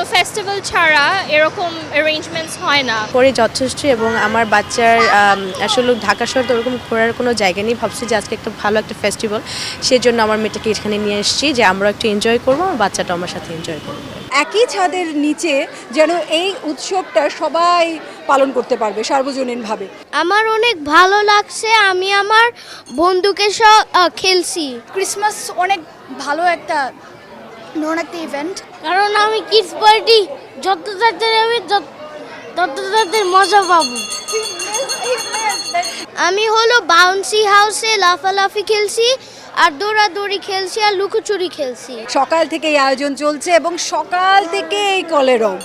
কোনো ফেস্টিভ্যাল ছাড়া এরকম অ্যারেঞ্জমেন্টস হয় না। করে যথেষ্ট এবং আমার বাচ্চার আসলে ঢাকা শহর তো ওরকম ঘোরার কোনো জায়গা নেই। ভাবছি যে আজকে একটা ভালো একটা ফেস্টিভ্যাল সেই জন্য আমার মেয়েটাকে এখানে নিয়ে এসেছি যে আমরা একটু এনজয় করব আমার বাচ্চাটা আমার সাথে এনজয় করবে। একই ছাদের নিচে যেন এই উৎসবটা সবাই পালন করতে পারবে সার্বজনীনভাবে। আমার অনেক ভালো লাগছে আমি আমার বন্ধুকে সব খেলছি। ক্রিসমাস অনেক ভালো একটা নন একটা ইভেন্ট কারণ আমি কিডস পার্টি যত তাড়াতাড়ি আমি তত- তত তাড়াতাড়ি মজা পাবো। আমি হলো বাউন্সি হাউসে লাফালাফি খেলছি আর দৌড়াদৌড়ি খেলছি আর লুকোচুরি খেলছি। সকাল থেকে এই আয়োজন চলছে এবং সকাল থেকে এই কলেরও।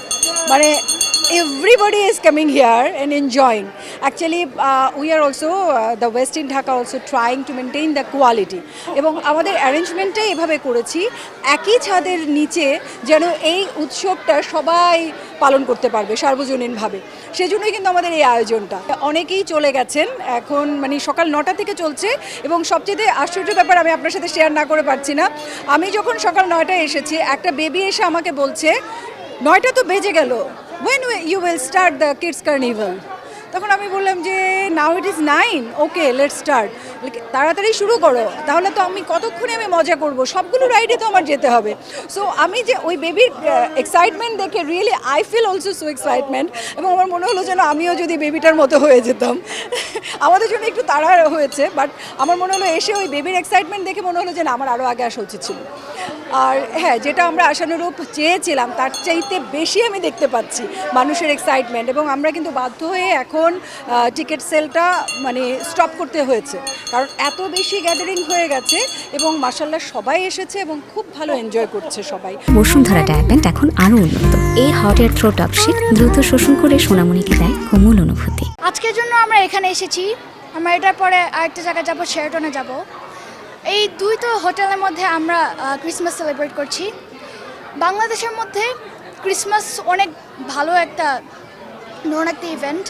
মানে everybody is coming here and enjoying actually we are also the west in Dhaka also trying to maintain the quality এবং আমাদের অ্যারেঞ্জমেন্টটাই এভাবে করেছি, একই ছাদের নিচে যেন এই উৎসবটা সবাই পালন করতে পারবে সার্বজনীনভাবে। সেজন্যই কিন্তু আমাদের এই আয়োজনটা। অনেকেই চলে গেছেন, এখন মানে সকাল নটা থেকে চলছে, এবং সবচেয়ে আশ্চর্য ব্যাপার আমি আপনার সাথে শেয়ার না করে পারছি না। আমি যখন সকাল নয়টায় এসেছি, একটা বেবি এসে আমাকে বলছে, নয়টা তো বেজে গেল when you will start the kids carnival তখন আমি বললাম যে now it is nine okay let start তাড়াতাড়ি শুরু করো, তাহলে তো আমি কতক্ষণে আমি মজা করব? সবগুলো রাইডে তো আমার যেতে হবে। সো আমি যে ওই বেবির এক্সাইটমেন্ট দেখে really I feel also so excitement এবং আমার মনে হলো যেন আমিও যদি বেবিটার মতো হয়ে যেতাম। আমাদের জন্য একটু তাড়া হয়েছে বাট আমার মনে হলো এসে ওই বেবির এক্সাইটমেন্ট দেখে মনে হলো যে না আমার আরও আগে আসা উচিত ছিল। আর হ্যাঁ যেটা আমরা আশানুরূপ চেয়েছিলাম তার চাইতে বেশি আমি দেখতে পাচ্ছি মানুষের এক্সাইটমেন্ট এবং আমরা কিন্তু বাধ্য হয়ে এখন টিকিট সেলটা মানে স্টপ করতে হয়েছে। কারণ এত বেশি গ্যাদারিং হয়ে গেছে এবং মার্শাল্লাহ সবাই এসেছে এবং খুব ভালো এনজয় করছে সবাই। বসুন্ধরা ডায়াপেন্ট এখন আরও উন্নত। এই হট এয়ার থ্রো টপ শীত দ্রুত শোষণ করে সোনামণিকে দেয় কোমল অনুভূতি। আজকের জন্য আমরা এখানে এসেছি। আমরা এটার পরে আরেকটা জায়গায় যাব শেরটনে যাব। এই দুই তো হোটেলের মধ্যে আমরা ক্রিসমাস সেলিব্রেট করছি। বাংলাদেশের মধ্যে ক্রিসমাস অনেক ভালো একটা নন একটা ইভেন্ট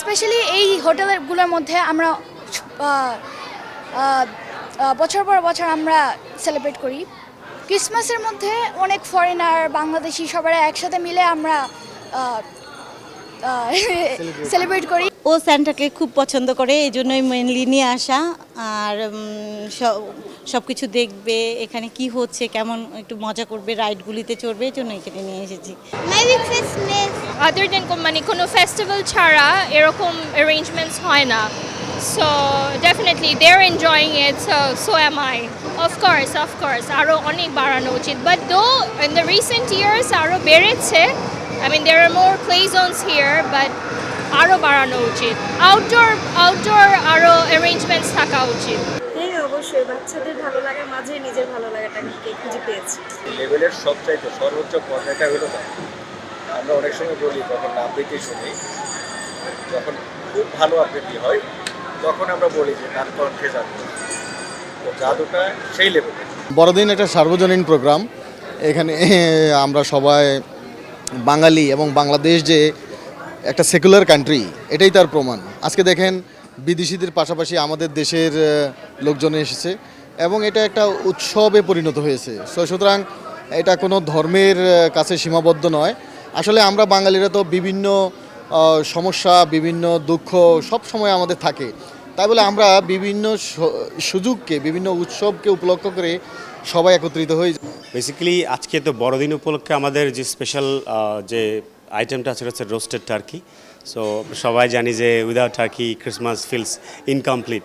স্পেশালি এই হোটেলগুলোর মধ্যে আমরা বছর পর বছর আমরা সেলিব্রেট করি। ক্রিসমাসের মধ্যে অনেক ফরেনার বাংলাদেশি সবাই একসাথে মিলে আমরা সেলিব্রেট করি। ও স্যান্টাকে খুব পছন্দ করে এই জন্যই মেনলি নিয়ে আসা। আর সব কিছু দেখবে এখানে কি হচ্ছে কেমন একটু মজা করবে রাইডগুলিতে চড়বে এই জন্য এখানে নিয়ে এসেছি। আদার দেন মানে কোনো ফেস্টিভ্যাল ছাড়া এরকম অ্যারেঞ্জমেন্টস হয় না। So definitely they are enjoying it so so am I of course of course আরও অনেক বাড়ানো উচিত। বাট দো ইন দ্য রিসেন্ট ইয়ার্স আরও বেড়েছে I mean there are more play zones here but আরও বাড়ানো উচিত আউটডোর আউটডোর আরও অ্যারেঞ্জমেন্টস থাকা উচিত। হ্যাঁ অবশ্যই। বাচ্চাদের ভালো লাগার মাঝে নিজের ভালো লাগাটাকে খুঁজে পেয়েছি। লেভেলের সবচাইতে সর্বোচ্চ পর্যায়টা হলো না আমরা অনেক সময় বলি যখন আবৃত্তি শুনি যখন খুব ভালো আবৃত্তি হয় তখন আমরা বলি যে তার কণ্ঠে জাদু। তো জাদুটা সেই লেভেলে বড়দিন একটা সার্বজনীন প্রোগ্রাম এখানে আমরা সবাই বাঙালি এবং বাংলাদেশ যে একটা সেকুলার কান্ট্রি এটাই তার প্রমাণ। আজকে দেখেন, বিদেশিদের পাশাপাশি আমাদের দেশের লোকজন এসেছে এবং এটা একটা উৎসবে পরিণত হয়েছে। সো সুতরাং এটা কোনো ধর্মের কাছে সীমাবদ্ধ নয়। আসলে আমরা বাঙালিরা তো বিভিন্ন সমস্যা, বিভিন্ন দুঃখ সব সময় আমাদের থাকে। তাই বলে আমরা বিভিন্ন সুযোগকে, বিভিন্ন উৎসবকে উপলক্ষ করে সবাই একত্রিত হই। বেসিক্যালি আজকে তো বড়দিন উপলক্ষে আমাদের যে স্পেশাল যে আইটেমটা আছে হচ্ছে রোস্টেড টার্কি সো সবাই জানি যে without turkey Christmas feels incomplete